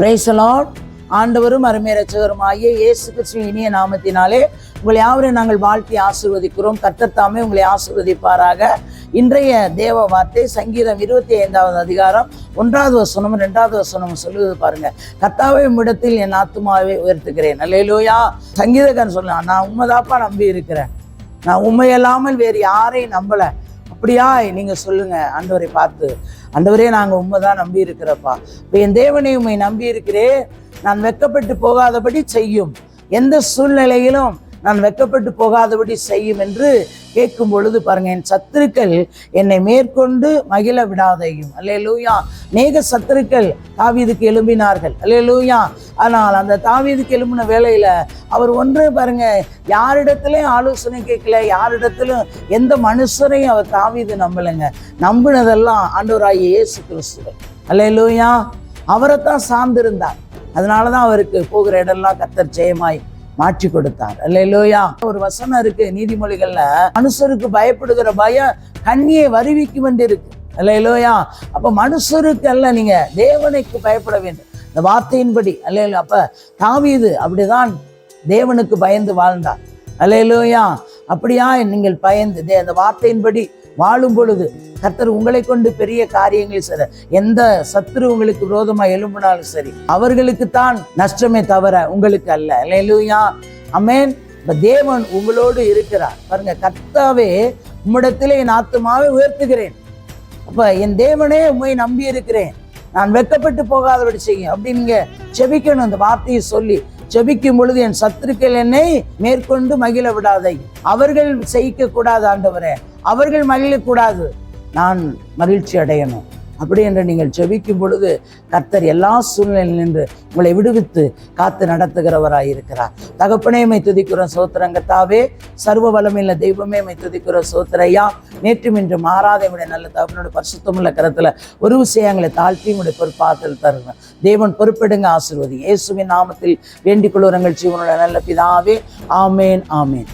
பிரைசலாட் ஆண்டவரும் அருமை ரட்சகரும் ஆகிய இயேசு கிறிஸ்துவின் இனிய நாமத்தினாலே உங்களை யாவரையும் நாங்கள் வாழ்த்தி ஆசிர்வதிக்கிறோம். கத்தத்தாமே உங்களை ஆசிர்வதிப்பாராக. இன்றைய தேவ வார்த்தை சங்கீதம் இருபத்தி ஐந்தாவது அதிகாரம் ஒன்றாவது வசனம் ரெண்டாவது வசனம் சொல்லுவது பாருங்க. கத்தாவை உம்மிடத்தில் என் ஆத்துமாவை உயர்த்துக்கிறேன் அல்லேலூயா. சங்கீதக்காரன் சொல்லலாம் நான் உண்மைதாப்பா நம்பி இருக்கிறேன் நான் உண்மையல்லாமல் வேறு யாரையும் நம்பல. அப்படியா நீங்கள் சொல்லுங்கள் ஆண்டவரை பார்த்து. ஆண்டவரே உண்மை தான் நம்பி இருக்கிறப்பா இப்போ என் தேவனை உண்மை நம்பி இருக்கிறேன் நான் வெக்கப்பட்டு போகாதபடி செய்யும். எந்த சூழ்நிலையிலும் நான் வெக்கப்பட்டு போகாதபடி செய்யும் என்று கேட்கும் பொழுது பாருங்க என் சத்துருக்கள் என்னை மேற்கொண்டு மகிழ விடாதையும். அல்லேலூயா. நேக சத்துருக்கள் தாவீதுக்கு எழும்பினார்கள். அல்லேலூயா. ஆனால் அந்த தாவீதுக்கு எழும்பின வேலையில அவர் ஒன்று பாருங்க யாரிடத்துலையும் ஆலோசனை கேட்கல யாரிடத்திலும் எந்த மனுஷரையும் அவர் தாவீது நம்பலைங்க. நம்பினதெல்லாம் ஆண்டவராகிய இயேசு கிறிஸ்துவ. அல்லே லூயா அவரைத்தான் சார்ந்திருந்தார். அதனால தான் அவருக்கு போகிற இடம்லாம் கத்தர் ஜெயமாய் மாற்றி கொடுத்தார். இல்லையா ஒரு வசனம் இருக்கு நீதிமொழிகள்ல. மனுஷருக்கு பயப்படுகிற பயம் கண்ணியை வருவிக்கும் என்று இருக்கு. அல்லேலூயா. அப்ப மனுஷருக்கு அல்ல நீங்க தேவனுக்கு பயப்பட வேண்டும். இந்த வார்த்தையின்படி அல்ல அப்ப தாவீது அப்படிதான் தேவனுக்கு பயந்து வாழ்ந்தார். அல்லையிலோயா அப்படியா நீங்கள் பயந்து தே- அந்த வார்த்தையின்படி வாழும் பொழுது கர்த்தர் உங்களை கொண்டு பெரிய காரியங்கள் சரி எந்த சத்துரு உங்களுக்கு விரோதமாக எழும்பினாலும் சரி அவர்களுக்கு தான் நஷ்டமே தவிர உங்களுக்கு அல்ல. இல்லையா அமேன் இப்போ தேவன் உங்களோடு இருக்கிறார். பாருங்க கர்த்தாவே உம்மிடத்திலே என் ஆத்மாவை உயர்த்துகிறேன். அப்ப என் தேவனே உண்மை நம்பி இருக்கிறேன் நான் வெட்கப்பட்டு போகாதபடி செய்யும் அப்படி செபிக்கணும். அந்த வார்த்தையை சொல்லி செபிக்கும் பொழுது என் சத்துருக்கள் என்னை மேற்கொண்டு மகிழ விடாதை. அவர்கள் செய்ய கூடாது ஆண்டவரே. அவர்கள் மகிழக்கூடாது. நான் மகிழ்ச்சி அடையணும் அப்படி என்று நீங்கள் செபிக்கும் பொழுது கர்த்தர் எல்லா சூழ்நிலையில் நின்று உங்களை விடுவித்து காத்து நடத்துகிறவராய் இருக்கிறார். தகப்பனே மை துதிக்கிறோம் சோத்திரங்கத்தாவே சர்வ வளமில்ல தெய்வமே மை துதிக்கிறோம் சோத்திரையா. நேற்றும் இன்று மாறாத உடைய நல்ல தகப்பனோட பரிசுத்தமுள்ள கரத்துல ஒரு விஷயங்களை தாழ்த்தி உடைய பொறுப்பாத்தில் தருங்க தேவன் பொறுப்பெடுங்க ஆசீர்வதி இயேசுவின் நாமத்தில் வேண்டிக் கொள்ளுறங்கள் ஜீவனோட நல்ல பிதாவே. ஆமேன் ஆமேன்.